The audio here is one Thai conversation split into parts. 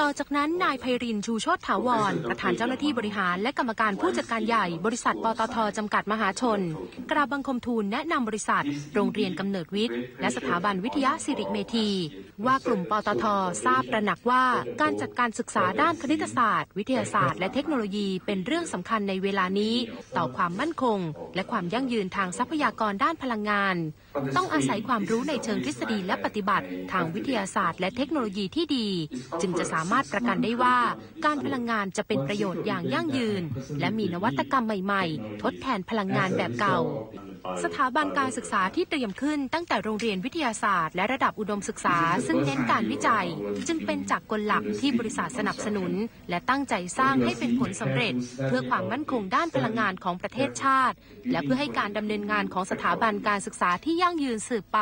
ต่อจากนั้นนายไพรินชูโชตถาวร ประธานเจ้าหน้าที่บริหารและกรรมการผู้จัดการใหญ่บริษัทปตทจำกัดมหาชน กราบบังคมทูลแนะนำบริษัท โรงเรียนกำเนิดวิทย์ และสถาบันวิทยาสิริเมธี ว่ากลุ่มปตททราบตระหนักว่าการจัดการศึกษาด้านคณิตศาสตร์ วิทยาศาสตร์และเทคโนโลยีเป็นเรื่องสำคัญในเวลานี้ ต่อความมั่นคง และความยั่งยืนทางทรัพยากรด้านพลังงาน ต้องอาศัยความรู้ในเชิงทฤษฎีและปฏิบัติ ทางวิทยาศาสตร์ และเทคโนโลยีที่ดีจึงจะสามารถประกันได้ว่า การพลังงานจะเป็นประโยชน์อย่างยั่งยืน และมีนวัตกรรมใหม่ ๆ ทดแทนพลังงานแบบเก่า สถาบันการศึกษาที่เตรียมขึ้นตั้งแต่โรงเรียนวิทยาศาสตร์และระดับอุดมศึกษา ซึ่งเน้นการวิจัย จึงเป็นจากรกลหลักที่บริษัทสนับสนุน และตั้งใจสร้างให้เป็นผลสำเร็จ เพื่อความมั่นคงด้านพลังงานของประเทศชาติ และเพื่อให้การดำเนินงานของสถาบันการศึกษาที่ยั่งยืนสืบไป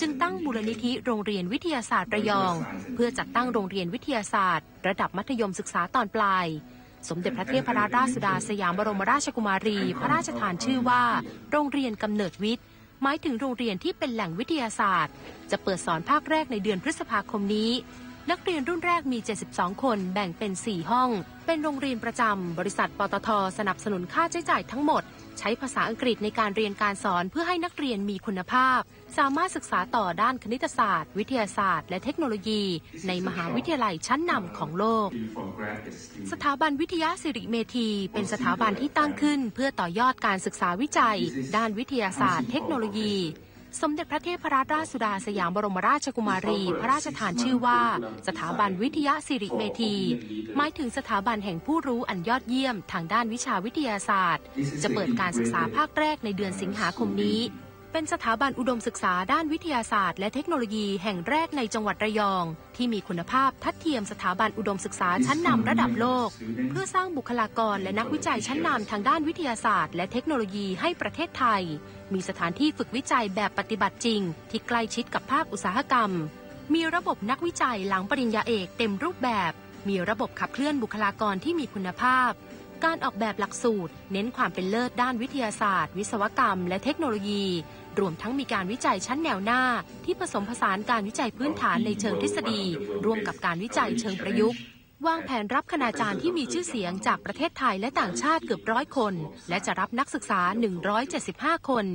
จึงตั้งมูลนิธิโรงเรียนวิทยาศาสตร์ระยอง เพื่อจัดตั้งโรงเรียนวิทยาศาสตร์ ระดับมัธยมศึกษาตอนปลาย สมเด็จพระเทพรัตนราชสุดาสยามบรมราชกุมารี พระราชทานชื่อว่า โรงเรียนกำเนิดวิทย์ หมายถึงโรงเรียนที่เป็นแหล่งวิทยาศาสตร์ จะเปิดสอนภาคแรกในเดือนพฤษภาคมนี้ นักเรียนรุ่นแรกมี 72 คนแบ่งเป็น 4 ห้อง เป็นโรงเรียนประจำ บริษัทปตทสนับสนุนค่าใช้จ่ายทั้งหมด ใช้ภาษาอังกฤษในการเรียนการสอนเพื่อให้นักเรียนมีคุณภาพ สามารถศึกษาต่อด้านคณิตศาสตร์ วิทยาศาสตร์ และเทคโนโลยี ในมหาวิทยาลัยชั้นนำของโลก สถาบันวิทยาสิริเมธีเป็นสถาบันที่ตั้งขึ้น เพื่อต่อยอดการศึกษาวิจัย ด้านวิทยาศาสตร์ เทคโนโลยี สมเด็จพระเทพรัตนราชสุดาสยามบรมราชกุมารี พระราชทานชื่อว่า สถาบันวิทยาสิริเมธี หมายถึงสถาบันแห่งผู้รู้อันยอดเยี่ยมทางด้านวิชาวิทยาศาสตร์ จะเปิดการศึกษาภาคแรกในเดือนสิงหาคมนี้ เป็นสถาบันอุดมศึกษาด้านวิทยาศาสตร์ และเทคโนโลยีแห่งแรกในจังหวัดระยอง ที่มีคุณภาพทัดเทียมสถาบันอุดมศึกษาชั้นนำระดับโลก เพื่อสร้างบุคลากรและนักวิจัยชั้นนำทางด้านวิทยาศาสตร์ และเทคโนโลยีให้ประเทศไทย มีสถานที่ฝึกวิจัยแบบปฏิบัติจริง ที่ใกล้ชิดกับภาคอุตสาหกรรม มีระบบนักวิจัยหลังปริญญาเอกเต็มรูปแบบ มีระบบขับเคลื่อนบุคลากรที่มีคุณภาพ การออกแบบหลักสูตร เน้นความเป็นเลิศด้านวิทยาศาสตร์ วิศวกรรม และเทคโนโลยี รวมทั้งมีการวิจัยชั้นแนวหน้า ที่ผสมผสานการวิจัยพื้นฐานในเชิงทฤษฎี ร่วมกับการวิจัยเชิงประยุกต์วางแผนรับคณาจารย์ที่มีชื่อเสียงจากประเทศไทยและต่างชาติเกือบร้อยคน และจะรับนักศึกษา 175 คน